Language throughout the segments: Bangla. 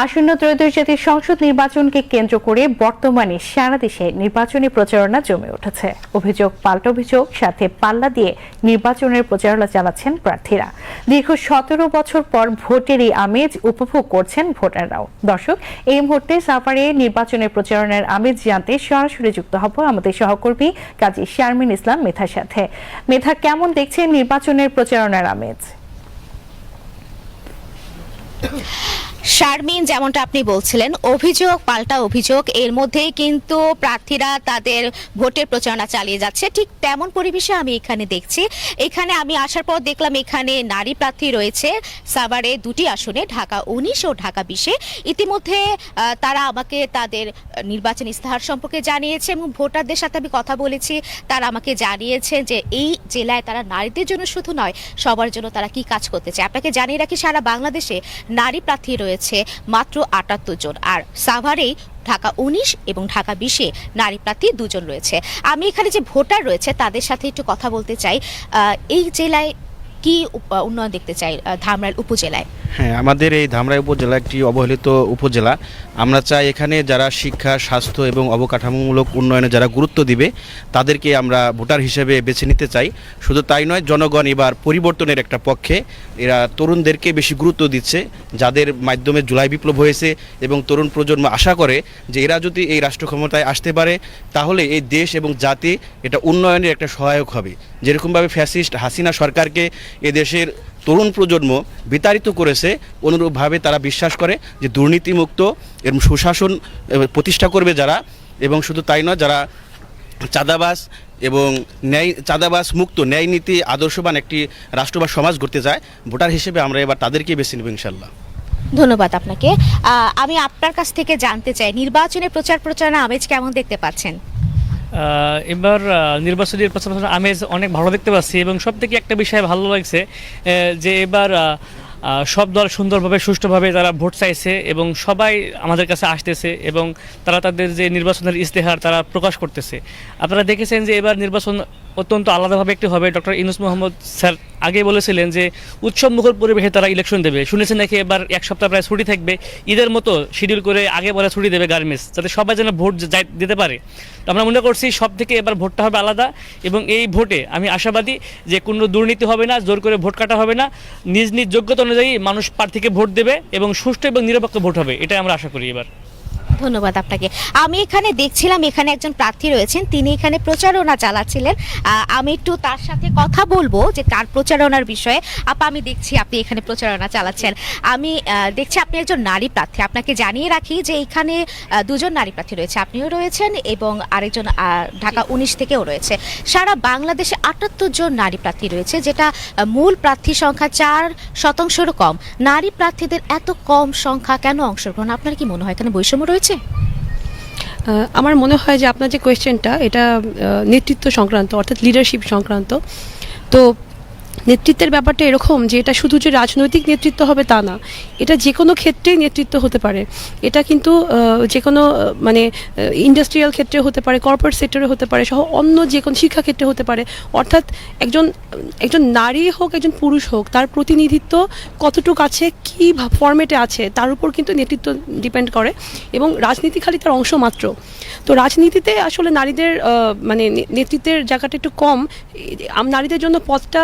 আসন্ন ত্রয়োদশ জাতীয় সংসদ নির্বাচনকে কেন্দ্র করে বর্তমানে সারা দেশে নির্বাচনী প্রচারণা জমে উঠেছে। অভিযোগ, পাল্টা অভিযোগ, সাথে পাল্লা দিয়ে নির্বাচনের প্রচারণা চালাচ্ছেন প্রার্থীরা। দীর্ঘ সতেরো বছর পর ভোটের এই আমেজ উপভোগ করছেন ভোটাররাও। দর্শক, এই মুহূর্তে সাফারে নির্বাচনের প্রচারণার আমেজ জানতে সরাসরি যুক্ত হব আমাদের সহকর্মী কাজী শারমিন ইসলাম মেধার সাথে। মেধা, কেমন দেখছেন নির্বাচনের প্রচারণার আমেজ? শারমিন যেমনটা আপনি বলছিলেন, অভিযোগ, পাল্টা অভিযোগ, এর মধ্যেই কিন্তু প্রার্থীরা তাদের ভোটের প্রচারণা চালিয়ে যাচ্ছে। ঠিক তেমন পরিবেশে আমি এখানে দেখছি। এখানে আমি আসার পর দেখলাম এখানে নারী প্রার্থী রয়েছে সাভারে দুটি আসনে, ঢাকা উনিশ ও ঢাকা বিশে। ইতিমধ্যে তারা আমাকে তাদের নির্বাচন ইস্তাহার সম্পর্কে জানিয়েছে এবং ভোটারদের সাথে আমি কথা বলেছি। তারা আমাকে জানিয়েছে যে এই জেলায় তারা নারীদের জন্য শুধু নয়, সবার জন্য তারা কি কাজ করতে চায়? আপনাকে জানিয়ে রাখি, সারা বাংলাদেশে নারী প্রার্থী রয়েছে। মাত্র আটাত্তর জন। আর সাভারেই ঢাকা উনিশ এবং ঢাকা বিশে নারী প্রার্থী দুজন রয়েছে। আমি এখানে যে ভোটার রয়েছে, তাদের সাথে একটু কথা বলতে চাই। এই জেলায় কি উন্নয়ন দেখতে চাই ধামরাইল উপজেলায়? হ্যাঁ আমাদের এই ধামরাই উপজেলা একটি অবহেলিত উপজেলা। আমরা চাই এখানে যারা শিক্ষা, স্বাস্থ্য এবং অবকাঠামোমূলক উন্নয়নে যারা গুরুত্ব দিবে, তাদেরকে আমরা ভোটার হিসেবে বেছে নিতে চাই। শুধু তাই নয়, জনগণ এবার পরিবর্তনের একটা পক্ষে। এরা তরুণদেরকে বেশি গুরুত্ব দিচ্ছে, যাদের মাধ্যমে জুলাই বিপ্লব হয়েছে এবং তরুণ প্রজন্ম আশা করে যে এরা যদি এই রাষ্ট্র ক্ষমতায় আসতে পারে, তাহলে এই দেশ এবং জাতি এটা উন্নয়নের একটা সহায়ক হবে। যেরকমভাবে ফ্যাসিস্ট হাসিনা সরকারকে এদেশের তরুণ প্রজন্ম বিতাড়িত করেছে, অনুরূপভাবে তারা বিশ্বাস করে যে দুর্নীতিমুক্ত এবং সুশাসন প্রতিষ্ঠা করবে যারা এবং শুধু তাই নয়, যারা চাঁদাবাস এবং ন্যায়, চাঁদাবাস মুক্ত ন্যায় নীতি আদর্শবান একটি রাষ্ট্র বা সমাজ গড়তে যায় ভোটার হিসেবে আমরা এবার তাদেরকেই বেছে নেব ইনশাল্লাহ ধন্যবাদ আপনাকে। আমি আপনার কাছ থেকে জানতে চাই নির্বাচনের প্রচার প্রচারণা আমেজ কেমন দেখতে পাচ্ছেন? এবার নির্বাচনের নির্বাচনী প্রচার আমেজ অনেক ভালো দেখতে পাচ্ছি এবং সব থেকে একটা বিষয় ভালো লাগছে যে এবার সব দল সুন্দরভাবে, সুষ্ঠুভাবে তারা ভোট চাইছে এবং সবাই আমাদের কাছে আসতেছে এবং তারা তাদের যে নির্বাচনের ইস্তেহার তারা প্রকাশ করতেছে। আপনারা দেখেছেন যে এবার নির্বাচন অত্যন্ত আলাদাভাবে একটি হবে। ডক্টর ইনুস মোহাম্মদ স্যার আগে বলেছিলেন যে উৎসব মুখর পরিবেশে তারা ইলেকশন দেবে। শুনেছেন নাকি এবার এক সপ্তাহ প্রায় ছুটি থাকবে। ঈদের মতো শিডিউল করে আগে বলে ছুটি দেবে গার্মেন্টস, যাতে সবাই যেন ভোট দিতে পারে। তো আমরা মনে করছি সব থেকে এবার ভোটটা হবে আলাদা এবং এই ভোটে আমি আশাবাদী যে কোনো দুর্নীতি হবে না, জোর করে ভোট কাটা হবে না। নিজ নিজ যোগ্যতা অনুযায়ী মানুষ প্রার্থীকে ভোট দেবে এবং সুষ্ঠু এবং নিরপেক্ষ ভোট হবে, এটাই আমরা আশা করি এবার। ধন্যবাদ আপনাকে। আমি এখানে দেখছিলাম, এখানে একজন প্রার্থী রয়েছেন, তিনি এখানে প্রচারণা চালাচ্ছিলেন। আমি একটু তার সাথে কথা বলব যে তার প্রচারণার বিষয়ে। আপা, আমি দেখছি আপনি এখানে প্রচারণা চালাচ্ছেন। আমি দেখছি আপনি একজন নারী প্রার্থী। আপনাকে জানিয়ে রাখি যে এখানে দুজন নারী প্রার্থী রয়েছে। আপনিও রয়েছেন এবং আরেকজন ঢাকা উনিশ থেকেও রয়েছে। সারা বাংলাদেশে আটাত্তর জন নারী প্রার্থী রয়েছে, যেটা মূল প্রার্থী সংখ্যা চার শতাংশেরও কম। নারী প্রার্থীদের এত কম সংখ্যা কেন অংশগ্রহণ? আপনার কি মনে হয়? এখানে বৈষম্য রয়েছে? আহ, আমার মনে হয় যে আপনার যে কোয়েশ্চেনটা এটা নেতৃত্ব সংক্রান্ত অর্থাৎ লিডারশিপ সংক্রান্ত। তো নেতৃত্বের ব্যাপারটা এরকম যে এটা শুধু যে রাজনৈতিক নেতৃত্ব হবে তা না, এটা যে কোনো ক্ষেত্রেই নেতৃত্ব হতে পারে। এটা কিন্তু যে কোনো মানে ইন্ডাস্ট্রিয়াল ক্ষেত্রে হতে পারে কর্পোরেট সেক্টরে হতে পারে, সহ অন্য যে কোনো শিক্ষা ক্ষেত্রে হতে পারে। অর্থাৎ একজন একজন নারী হোক, একজন পুরুষ হোক, তার প্রতিনিধিত্ব কতটুকু আছে, কী ফর্মেটে আছে, তার উপর কিন্তু নেতৃত্ব ডিপেন্ড করে এবং রাজনীতি খালি তার অংশ মাত্র। তো রাজনীতিতে আসলে নারীদের মানে নেতৃত্বের জায়গাটা একটু কম। নারীদের জন্য পথটা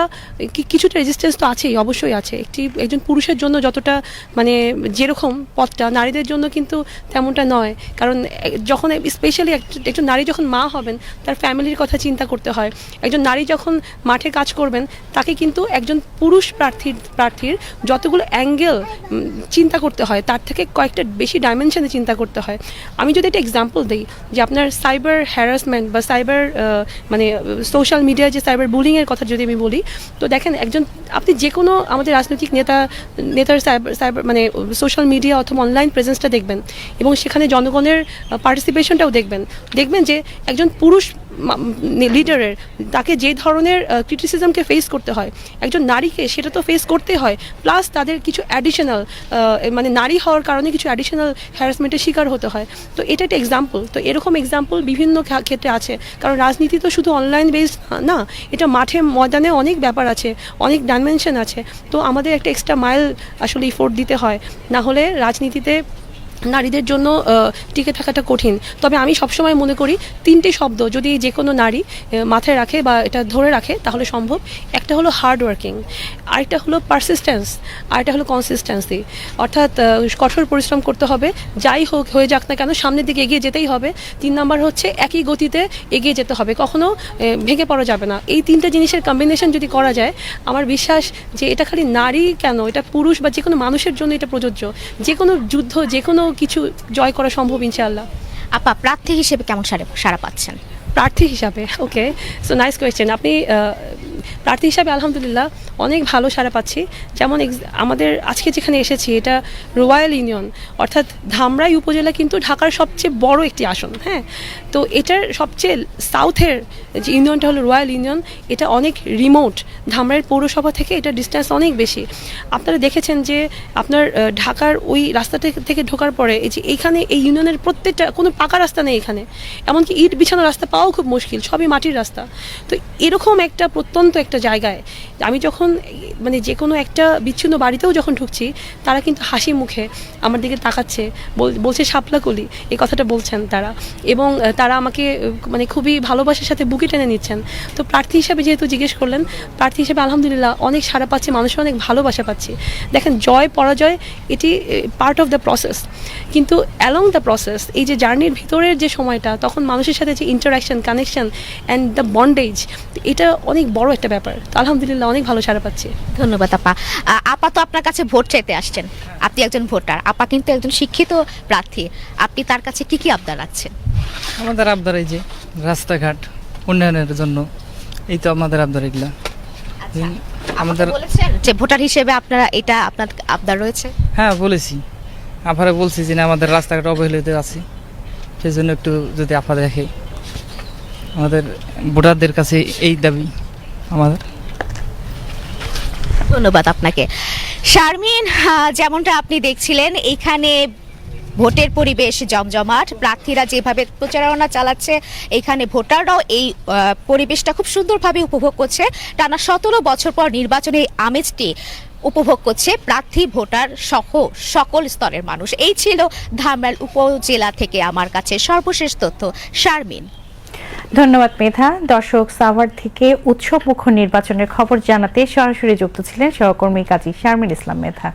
কিছুটা রেজিস্ট্যান্স তো আছেই, অবশ্যই আছে। একটি একজন পুরুষের জন্য যতটা মানে যেরকম পথটা, নারীদের জন্য কিন্তু তেমনটা নয়। কারণ যখন স্পেশালি একজন নারী যখন মা হবেন, তার ফ্যামিলির কথা চিন্তা করতে হয়। একজন নারী যখন মাঠে কাজ করবেন, তাকে কিন্তু একজন পুরুষ প্রার্থীর প্রার্থীর যতগুলো অ্যাঙ্গেল চিন্তা করতে হয়, তার থেকে কয়েকটা বেশি ডাইমেনশনে চিন্তা করতে হয়। আমি যদি একটা এক্সাম্পল দিই, যে আপনার সাইবার হ্যারাসমেন্ট বা সাইবার মানে সোশ্যাল মিডিয়ায় যে সাইবার বুলিংয়ের কথা যদি আমি বলি, তো দেখেন, একজন, আপনি যে কোনো আমাদের রাজনৈতিক নেতা, নেতার সাইবার সাইবার মানে সোশ্যাল মিডিয়া অথবা অনলাইন প্রেজেন্সটা দেখবেন এবং সেখানে জনগণের পার্টিসিপেশনটাও দেখবেন। দেখবেন যে একজন পুরুষ লিডারের তাকে যে ধরনের ক্রিটিসিজমকে ফেস করতে হয়, একজন নারীকে সেটা তো ফেস করতে হয় প্লাস তাদের কিছু অ্যাডিশনাল মানে নারী হওয়ার কারণে কিছু অ্যাডিশনাল হ্যারাসমেন্টের শিকার হতে হয়। তো এটা একটা এক্সাম্পল তো এরকম এক্সাম্পল বিভিন্ন ক্ষেত্রে আছে, কারণ রাজনীতি তো শুধু অনলাইন বেস না, এটা মাঠে, ময়দানে অনেক ব্যাপার আছে, অনেক ডাইমেনশন আছে, তো আমাদের একটা এক্সট্রা মাইল আসলে ইফোর্ট দিতে হয়, না হলে রাজনীতিতে নারীদের জন্য টিকে থাকাটা কঠিন। তবে আমি সবসময় মনে করি তিনটে শব্দ যদি যে কোনো নারী মাথায় রাখে বা এটা ধরে রাখে, তাহলে সম্ভব। একটা হলো হার্ড ওয়ার্কিং আরেকটা হলো পারসিস্টেন্স আরেকটা হলো কনসিস্টেন্সি অর্থাৎ কঠোর পরিশ্রম করতে হবে, যাই হোক, হয়ে যাক না কেন, সামনের দিকে এগিয়ে যেতেই হবে। তিন নাম্বার হচ্ছে একই গতিতে এগিয়ে যেতে হবে। কখনো ভেঙে পড়া যাবে না। এই তিনটে জিনিসের কম্বিনেশন যদি করা যায়, আমার বিশ্বাস যে এটা খালি নারী কেন, এটা পুরুষ বা যে কোনো মানুষের জন্য এটা প্রযোজ্য। যে কোনো যুদ্ধ যে কোনো কিছু জয় করা সম্ভব ইনশাল্লাহ আপা প্রার্থী হিসেবে কেমন সারা সারা পাচ্ছেন? প্রার্থী হিসাবে ওকে সো নাইস কোয়েশ্চেন আপনি প্রার্থী হিসাবে আলহামদুলিল্লাহ অনেক ভালো সারা পাচ্ছি। যেমন আমাদের আজকে যেখানে এসেছি, এটা রয়্যাল ইউনিয়ন, অর্থাৎ ধামরাই উপজেলা কিন্তু ঢাকার সবচেয়ে বড় একটি আসন হ্যাঁ? তো এটার সবচেয়ে সাউথের যে ইউনিয়নটা হলো রয়্যাল ইউনিয়ন, এটা অনেক রিমোট ধামরাইয়ের পৌরসভা থেকে এটা ডিস্টেন্স অনেক বেশি। আপনারা দেখেছেন যে আপনার ঢাকার ওই রাস্তা থেকে ঢোকার পরে এই যে এইখানে এই ইউনিয়নের প্রত্যেকটা কোনো পাকা রাস্তা নেই এখানে। এমনকি ইট বিছানো রাস্তা পাওয়াও খুব মুশকিল, সবই মাটির রাস্তা। তো এরকম একটা প্রত্যন্ত একটা জায়গায়, আমি যখন মানে যে কোনো একটা বিচ্ছিন্ন বাড়িতেও যখন ঢুকছি, তারা কিন্তু হাসি মুখে আমার দিকে তাকাচ্ছে, বল- বলছে শাপলা কলি এই কথাটা বলছেন তারা। এবং তারা আমাকে মানে খুবই ভালোবাসার সাথে বুকে টেনে নিচ্ছেন। তো প্রার্থী হিসাবে যেহেতু জিজ্ঞেস করলেন, প্রার্থী হিসেবে আলহামদুলিল্লাহ অনেক সাড়া পাচ্ছি, মানুষের অনেক ভালোবাসা পাচ্ছি। দেখেন, জয়, পরাজয়, এটি পার্ট অফ দ্য প্রসেস কিন্তু অ্যালং দ্য প্রসেস এই যে জার্নির ভিতরের যে সময়টা, তখন মানুষের সাথে যে interaction connection and the bondage এটা অনেক বড় একটা ব্যাপার। তো আলহামদুলিল্লাহ অনেক ভালো সাড়া পাচ্ছি। ধন্যবাদ আপা। আপা তো আপনার কাছে ভোট চাইতে আসছেন। আপনি একজন ভোটার আপা কিন্তু একজন শিক্ষিত প্রার্থী। আপনি তার কাছে কি কি আবদার রাখছেন? আমাদের আবদার এই যে রাস্তাঘাট উন্নয়নের জন্য এই তো আমাদের আবদার এগুলা। আচ্ছা। আমাদের- যে ভোটার হিসেবে আপনারা এটা আপনার আবদার রয়েছে? হ্যাঁ বলেছি। আপারে বলছি যে না আমাদের রাস্তাঘাট অবহেলিত আছে। সেই জন্য একটু যদি আপা দেখে। আমাদের ভোটারদের কাছে এই দাবি। আমাদের। ধন্যবাদ আপনাকে। শারমিন যেমনটা আপনি দেখছিলেন, এখানে ভোটের পরিবেশ জমজমাট। প্রার্থীরা যেভাবে প্রচারণা চালাচ্ছে, এখানে ভোটাররাও এই পরিবেশটা খুব সুন্দরভাবে উপভোগ করছে। টানা সতেরো বছর পর নির্বাচনে এই আমেজটি উপভোগ করছে প্রার্থী, ভোটার সহ সকল স্তরের মানুষ। এই ছিল ধামরাল উপজেলা থেকে আমার কাছে সর্বশেষ তথ্য। শারমিন। ধন্যবাদ মেধা। দর্শক, সাভার থেকে উৎসব মুখ নির্বাচনের খবর জানাতে সরাসরি যুক্ত ছিলেন সহকর্মী কাজী শারমিন ইসলাম মেধা।